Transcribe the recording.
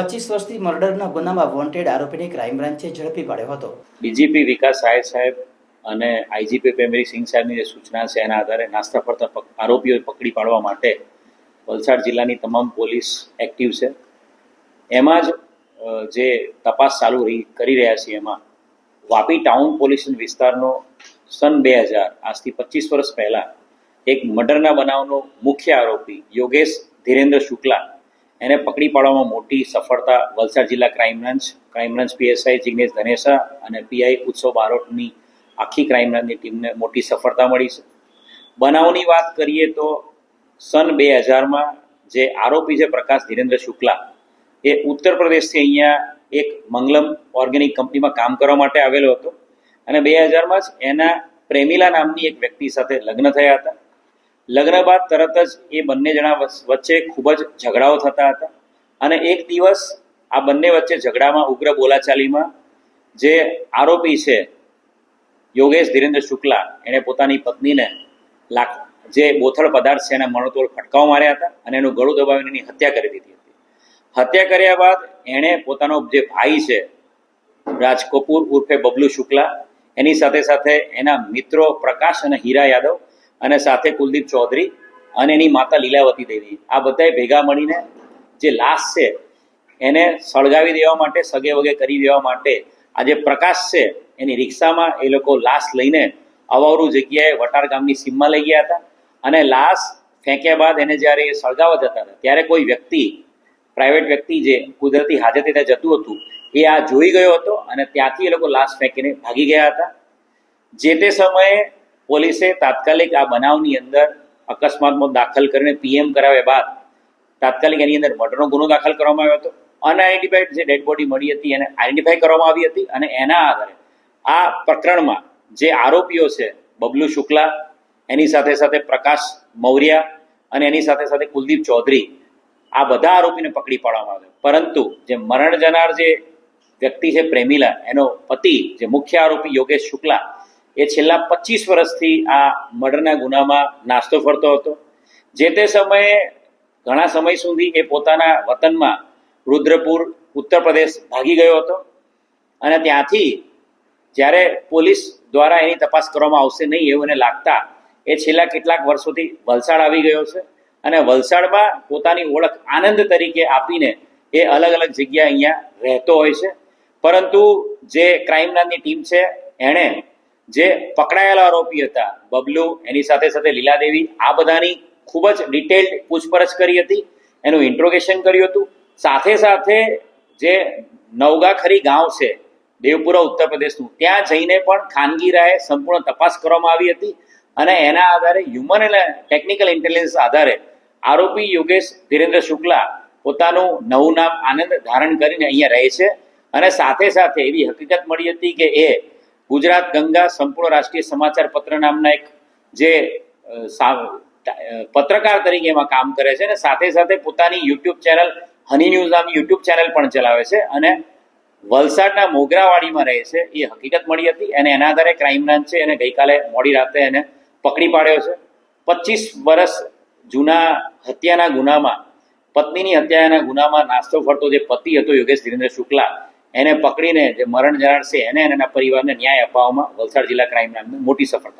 પચીસ વર્ષથી મર્ડરના ગુનામાં વોન્ટેડ આરોપીને ક્રાઇમ બ્રાન્ચે ઝડપી પાડ્યો હતો. ડીજીપી વિકાસ સાહેબ સાહેબ અને આઈજીપી પ્રેમરી સિંહ સાહેબની જે સૂચના છે એના આધારે નાસ્તા ફરતા આરોપીઓ પકડી પાડવા માટે વલસાડ જિલ્લાની તમામ પોલીસ એક્ટિવ છે. એમાં જ જે તપાસ ચાલુ રહી, કરી રહ્યા છીએ એમાં, વાપી ટાઉન પોલીસ વિસ્તારનો સન બે હજાર, આજથી પચીસ વર્ષ પહેલાં એક મર્ડરના બનાવનો મુખ્ય આરોપી યોગેશ ધીરેન્દ્ર શુક્લા એને પકડી પાડવામાં મોટી સફળતા વલસાડ જિલ્લા crime branch crime branch PSI Jignesh Dhanesa અને પીઆઈ ઉત્સવ બારોટની આખી ક્રાઇમ બ્રાન્ચની ટીમને મોટી સફળતા મળી છે. બનાવની વાત કરીએ તો સન બે હજારમાં જે આરોપી છે પ્રકાશ ધીરેન્દ્ર શુક્લા, એ ઉત્તર પ્રદેશથી અહીંયા એક મંગલમ ઓર્ગેનિક કંપનીમાં કામ કરવા માટે આવેલો હતો અને બે હજારમાં જ એના પ્રેમિલા નામની એક વ્યક્તિ સાથે લગ્ન થયા હતા. લગ્ન બાદ તરત જ એ બંને જણા વચ્ચે ખૂબ જ ઝઘડાઓ થતા હતા. અને એક દિવસ આ બંને વચ્ચે ઝઘડામાં ઉગ્ર બોલાચાલીમાં જે આરોપી છે, યોગેશ ધીરેન્દ્ર શુક્લા, એણે પોતાની પત્નીને લાખ, જે બોથળ પદાર્થ છે એના મણોતોડ ફટકાઓ માર્યા હતા અને એનું ગળું દબાવીને એની હત્યા કરી દીધી હતી. હત્યા કર્યા બાદ એણે પોતાનો જે ભાઈ છે રાજ કપૂર ઉર્ફે બબલુ શુક્લા, એની સાથે સાથે એના મિત્રો પ્રકાશ અને હીરા યાદવ અને સાથે કુલદીપ ચૌધરી અને એની માતા લીલાવતી દેવી. આ બધાએ ભેગા મળીને જે લાશ છે, એને સળગાવી દેવા માટે, સગે વગે કરી દેવા માટે આ જે પ્રકાશ છે, એની રિક્ષામાં એ લોકો લાશ લઈને અવાવરું જગ્યાએ વટાર ગામની સીમમાં લઈ ગયા હતા. અને લાશ ફેંક્યા બાદ એને જ્યારે એ સળગાવવા જતા હતા, ત્યારે કોઈ વ્યક્તિ, પ્રાઇવેટ વ્યક્તિ જે કુદરતી હાજતે ત્યાં જતું હતું, એ આ જોઈ ગયો હતો અને ત્યાંથી એ લોકો લાશ ફેંકીને ભાગી ગયા હતા. જે તે સમયે પોલીસે તાત્કાલિક આ બનાવની અંદર અકસ્માતમાં દાખલ કરીને પીએમ કરાવ્યા બાદ તાત્કાલિક એની અંદર મર્ડરનો ગુનો દાખલ કરવામાં આવ્યો હતો. અનઆઇડેન્ટિફાઈડ જે ડેડ બોડી મળી હતી એને આઈડેન્ટિફાઈ કરવામાં આવી હતી અને એના આધારે આ પ્રકરણમાં જે આરોપીઓ છે, બબલુ શુક્લા, એની સાથે સાથે પ્રકાશ મૌર્યા અને એની સાથે સાથે કુલદીપ ચૌધરી, આ બધા આરોપીને પકડી પાડવામાં આવ્યો. પરંતુ જે મરણ જનાર જે વ્યક્તિ છે, પ્રેમીલા, એનો પતિ, જે મુખ્ય આરોપી યોગેશ શુક્લા એ છેલ્લા પચીસ વર્ષથી આ મર્ડરના ગુનામાં નાસ્તો ફરતો હતો. જે તે સમયે ઘણા સમય સુધી એ પોતાના વતનમાં રુદ્રપુર, ઉત્તર પ્રદેશ ભાગી ગયો હતો અને ત્યાંથી જ્યારે પોલીસ દ્વારા એની તપાસ કરવામાં આવશે નહીં એવું એને લાગતા એ છેલ્લા કેટલાક વર્ષોથી વલસાડ આવી ગયો છે અને વલસાડમાં પોતાની ઓળખ આનંદ તરીકે આપીને એ અલગ અલગ જગ્યા અહીંયા રહેતો હોય છે. પરંતુ જે ક્રાઇમ ટીમ છે, એણે જે પકડાયેલા આરોપી હતા, બબલુ, એની સાથે સાથે લીલાદેવી, આ બધાની ખૂબ જ ડિટેલ્ડ પૂછપરછ કરી હતી, એનું ઇન્ટ્રોગેશન કર્યું હતું. સાથે સાથે જે નવગાખરી ગાંવ છે, દેવપુરા, ઉત્તર પ્રદેશનું, ત્યાં જઈને પણ ખાનગી રાહે સંપૂર્ણ તપાસ કરવામાં આવી હતી અને એના આધારે હ્યુમન અને ટેકનિકલ ઇન્ટેલિજન્સ આધારે આરોપી યોગેશ ધીરેન્દ્ર શુક્લા પોતાનું નવું નામ આનંદ ધારણ કરીને અહીંયા રહે છે અને સાથે સાથે એવી હકીકત મળી હતી કે એ ગુજરાત ગંગા સંપૂર્ણ રાષ્ટ્રીય સમાચાર પત્ર નામના એક જે પત્રકાર તરીકે એમાં કામ કરે છે અને સાથે સાથે પોતાની યુટ્યુબ ચેનલ હની ન્યૂઝ નામની યુટ્યુબ ચેનલ પણ ચલાવે છે અને વલસાડના મોગરાવાડીમાં રહે છે. એ હકીકત મળી હતી અને એના આધારે ક્રાઇમ બ્રાન્ચ છે. એને ગઈકાલે મોડી રાતે એને પકડી પાડ્યો છે. પચીસ વર્ષ જૂના હત્યાના ગુનામાં, પત્નીની હત્યાના ગુનામાં નાસ્તો ફરતો જે પતિ હતો યોગેશ ધીરેન્દ્ર શુક્લા એને પકડીને જે મરણ જનાર છે એને એના પરિવારને ન્યાય અપાવવામાં વલસાડ જિલ્લા ક્રાઇમ બ્રાન્ચને મોટી સફળતા